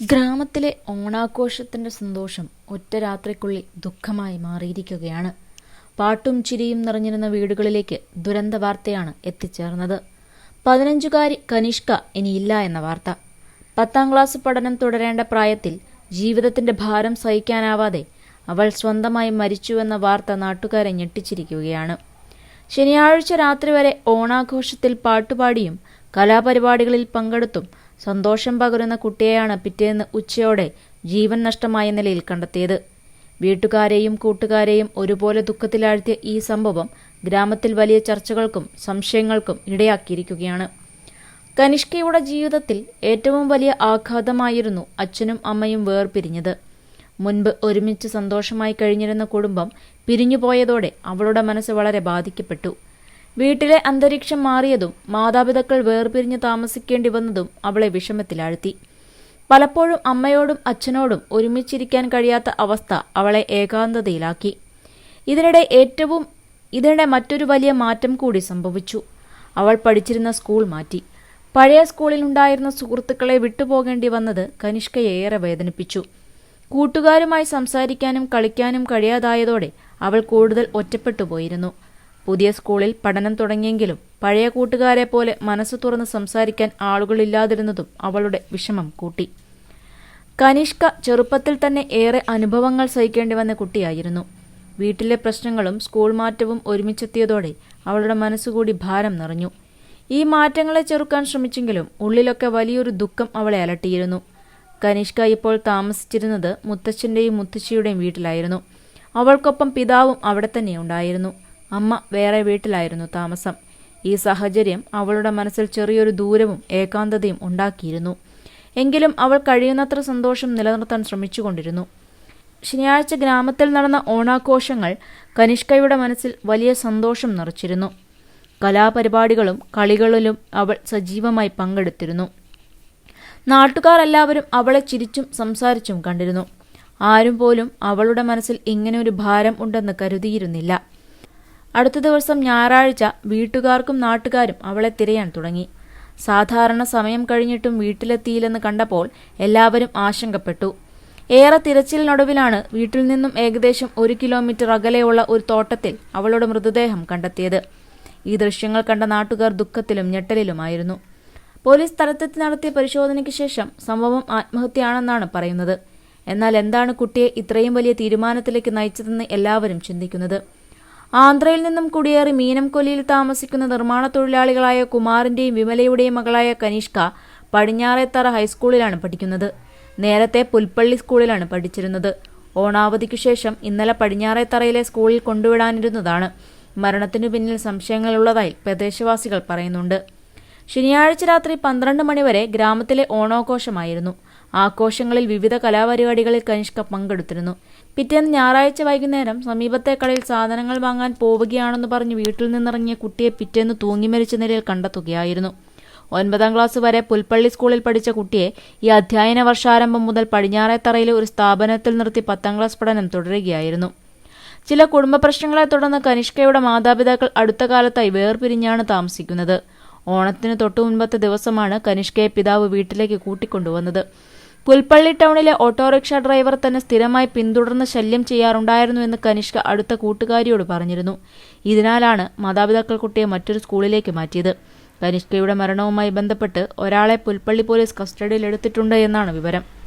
ഗ്രാമത്തിലെ ഓണാഘോഷത്തിന്റെ സന്തോഷം ഒറ്റ രാത്രിക്കുള്ളിൽ ദുഃഖമായി മാറിയിരിക്കുകയാണ്. പാട്ടും ചിരിയും നിറഞ്ഞിരുന്ന വീടുകളിലേക്ക് ദുരന്ത വാർത്തയാണ് എത്തിച്ചേർന്നത്. പതിനഞ്ചുകാരി കനിഷ്ക ഇനിയില്ല എന്ന വാർത്ത. പത്താം ക്ലാസ് പഠനം തുടരേണ്ട പ്രായത്തിൽ ജീവിതത്തിന്റെ ഭാരം സഹിക്കാനാവാതെ അവൾ സ്വന്തമായി മരിച്ചുവെന്ന വാർത്ത നാട്ടുകാരെ ഞെട്ടിച്ചിരിക്കുകയാണ്. ശനിയാഴ്ച രാത്രി വരെ ഓണാഘോഷത്തിൽ പാട്ടുപാടിയും കലാപരിപാടികളിൽ പങ്കെടുത്തും സന്തോഷം പകരുന്ന കുട്ടിയെയാണ് പിറ്റേന്ന് ഉച്ചയോടെ ജീവൻ നഷ്ടമായ നിലയിൽ കണ്ടെത്തിയത്. വീട്ടുകാരെയും കൂട്ടുകാരെയും ഒരുപോലെ ദുഃഖത്തിലാഴ്ത്തിയ ഈ സംഭവം ഗ്രാമത്തിൽ വലിയ ചർച്ചകൾക്കും സംശയങ്ങൾക്കും ഇടയാക്കിയിരിക്കുകയാണ്. കനിഷ്കയുടെ ജീവിതത്തിൽ ഏറ്റവും വലിയ ആഘാതമായിരുന്നു അച്ഛനും അമ്മയും വേർപിരിഞ്ഞത്. മുൻപ് ഒരുമിച്ച് സന്തോഷമായി കഴിഞ്ഞിരുന്ന കുടുംബം പിരിഞ്ഞുപോയതോടെ അവളുടെ മനസ്സ് വളരെ ബാധിക്കപ്പെട്ടു. വീട്ടിലെ അന്തരീക്ഷം മാറിയതും മാതാപിതാക്കൾ വേർപിരിഞ്ഞ് താമസിക്കേണ്ടി വന്നതും അവളെ വിഷമത്തിലാഴ്ത്തി. പലപ്പോഴും അമ്മയോടും അച്ഛനോടും ഒരുമിച്ചിരിക്കാൻ കഴിയാത്ത അവസ്ഥ അവളെ ഏകാന്തതയിലാക്കി. ഇതിനിടെ ഏറ്റവും ഇതിനിടെ മറ്റൊരു വലിയ മാറ്റം കൂടി സംഭവിച്ചു. അവൾ പഠിച്ചിരുന്ന സ്കൂൾ മാറ്റി. പഴയ സ്കൂളിലുണ്ടായിരുന്ന സുഹൃത്തുക്കളെ വിട്ടുപോകേണ്ടി വന്നത് കനിഷ്കയെ ഏറെ വേദനിപ്പിച്ചു. കൂട്ടുകാരുമായി സംസാരിക്കാനും കളിക്കാനും കഴിയാതായതോടെ അവൾ കൂടുതൽ ഒറ്റപ്പെട്ടു പോയിരുന്നു പുതിയ സ്കൂളിൽ പഠനം തുടങ്ങിയെങ്കിലും പഴയ കൂട്ടുകാരെ പോലെ മനസ്സ് തുറന്ന് സംസാരിക്കാൻ ആളുകളില്ലാതിരുന്നതും അവളുടെ വിഷമം കൂട്ടി. കനിഷ്ക ചെറുപ്പത്തിൽ തന്നെ ഏറെ അനുഭവങ്ങൾ സഹിക്കേണ്ടി വന്ന കുട്ടിയായിരുന്നു. വീട്ടിലെ പ്രശ്നങ്ങളും സ്കൂൾ മാറ്റവും ഒരുമിച്ചെത്തിയതോടെ അവളുടെ മനസ്സുകൂടി ഭാരം നിറഞ്ഞു. ഈ മാറ്റങ്ങളെ ചെറുക്കാൻ ശ്രമിച്ചെങ്കിലും ഉള്ളിലൊക്കെ വലിയൊരു ദുഃഖം അവളെ അലട്ടിയിരുന്നു. കനിഷ്ക ഇപ്പോൾ താമസിച്ചിരുന്നത് മുത്തച്ഛന്റെയും മുത്തശ്ശിയുടെയും വീട്ടിലായിരുന്നു. അവൾക്കൊപ്പം പിതാവും അവിടെ തന്നെ ഉണ്ടായിരുന്നു. അമ്മ വേറെ വീട്ടിലായിരുന്നു താമസം. ഈ സാഹചര്യം അവളുടെ മനസ്സിൽ ചെറിയൊരു ദൂരവും ഏകാന്തതയും ഉണ്ടാക്കിയിരുന്നു. എങ്കിലും അവൾ കഴിയുന്നത്ര സന്തോഷം നിലനിർത്താൻ ശ്രമിച്ചുകൊണ്ടിരുന്നു. ശനിയാഴ്ച ഗ്രാമത്തിൽ നടന്ന ഓണാഘോഷങ്ങൾ കനിഷ്കയുടെ മനസ്സിൽ വലിയ സന്തോഷം നിറച്ചിരുന്നു. കലാപരിപാടികളും കളികളിലും അവൾ സജീവമായി പങ്കെടുത്തിരുന്നു. നാട്ടുകാർ എല്ലാവരും അവളെ ചിരിച്ചും സംസാരിച്ചും കണ്ടിരുന്നു. ആരും പോലും അവളുടെ മനസ്സിൽ ഇങ്ങനെ ഒരു ഭാരം ഉണ്ടെന്ന് കരുതിയിരുന്നില്ല. അടുത്ത ദിവസം ഞായറാഴ്ച വീട്ടുകാർക്കും നാട്ടുകാരും അവളെ തിരയാൻ തുടങ്ങി. സാധാരണ സമയം കഴിഞ്ഞിട്ടും വീട്ടിലെത്തിയില്ലെന്ന് കണ്ടപ്പോൾ എല്ലാവരും ആശങ്കപ്പെട്ടു. ഏറെ തിരച്ചിലിനൊടുവിലാണ് വീട്ടിൽ നിന്നും ഏകദേശം ഒരു കിലോമീറ്റർ അകലെയുള്ള ഒരു തോട്ടത്തിൽ അവളുടെ മൃതദേഹം കണ്ടെത്തിയത്. ഈ ദൃശ്യങ്ങൾ കണ്ട നാട്ടുകാർ ദുഃഖത്തിലും ഞെട്ടലിലുമായിരുന്നു. പോലീസ് സ്ഥലത്തെത്തി നടത്തിയ പരിശോധനയ്ക്ക് ശേഷം സംഭവം ആത്മഹത്യയാണെന്നാണ് പറയുന്നത്. എന്നാൽ എന്താണ് കുട്ടിയെ ഇത്രയും വലിയ തീരുമാനത്തിലേക്ക് നയിച്ചതെന്ന് എല്ലാവരും ചിന്തിക്കുന്നത്. ആന്ധ്രയിൽ നിന്നും കുടിയേറി മീനംകൊല്ലിയിൽ താമസിക്കുന്ന നിർമ്മാണ തൊഴിലാളികളായ കുമാറിന്റെയും വിമലയുടെയും മകളായ കനിഷ്ക പടിഞ്ഞാറേത്തറ ഹൈസ്കൂളിലാണ് പഠിക്കുന്നത്. നേരത്തെ പുൽപ്പള്ളി സ്കൂളിലാണ് പഠിച്ചിരുന്നത്. ഓണാവധിക്കു ശേഷം ഇന്നലെ പടിഞ്ഞാറേത്തറയിലെ സ്കൂളിൽ കൊണ്ടുവിടാനിരുന്നതാണ്. മരണത്തിനു പിന്നിൽ സംശയങ്ങളുള്ളതായി പ്രദേശവാസികൾ പറയുന്നുണ്ട്. ശനിയാഴ്ച രാത്രി പന്ത്രണ്ട് മണിവരെ ഗ്രാമത്തിലെ ഓണാഘോഷമായിരുന്നു. ആഘോഷങ്ങളിൽ വിവിധ കലാപരിപാടികളിൽ കനിഷ്ക പങ്കെടുത്തിരുന്നു. പിറ്റേന്ന് ഞായറാഴ്ച വൈകുന്നേരം സമീപത്തെ കടയിൽ സാധനങ്ങൾ വാങ്ങാൻ പോവുകയാണെന്ന് പറഞ്ഞ് വീട്ടിൽ നിന്നിറങ്ങിയ കുട്ടിയെ പിറ്റേന്ന് തൂങ്ങി മരിച്ച നിലയിൽ കണ്ടെത്തുകയായിരുന്നു. ഒൻപതാം ക്ലാസ് വരെ പുൽപ്പള്ളി സ്കൂളിൽ പഠിച്ച കുട്ടിയെ ഈ അധ്യയന വർഷാരംഭം മുതൽ പടിഞ്ഞാറേത്തറയിലെ ഒരു സ്ഥാപനത്തിൽ നിർത്തി പത്താം ക്ലാസ് പഠനം തുടരുകയായിരുന്നു. ചില കുടുംബ പ്രശ്നങ്ങളെ തുടർന്ന് കനിഷ്കയുടെ മാതാപിതാക്കൾ അടുത്ത കാലത്തായി വേർപിരിഞ്ഞാണ് താമസിക്കുന്നത്. ഓണത്തിന് തൊട്ടു മുൻപത്തെ ദിവസമാണ് കനിഷ്കയെ പിതാവ് വീട്ടിലേക്ക് കൂട്ടിക്കൊണ്ടുവന്നത്. പുൽപ്പള്ളി ടൗണിലെ ഓട്ടോറിക്ഷ ഡ്രൈവർ തന്നെ സ്ഥിരമായി പിന്തുടർന്ന് ശല്യം ചെയ്യാറുണ്ടായിരുന്നു എന്ന് കനിഷ്ക അടുത്ത കൂട്ടുകാരിയോട് പറഞ്ഞിരുന്നു. ഇതിനാലാണ് മാതാപിതാക്കൾ കുട്ടിയെ മറ്റൊരു സ്കൂളിലേക്ക് മാറ്റിയത്. കനിഷ്കയുടെ മരണവുമായി ബന്ധപ്പെട്ട് ഒരാളെ പുൽപ്പള്ളി പോലീസ് കസ്റ്റഡിയിലെടുത്തിട്ടുണ്ട് എന്നാണ് വിവരം.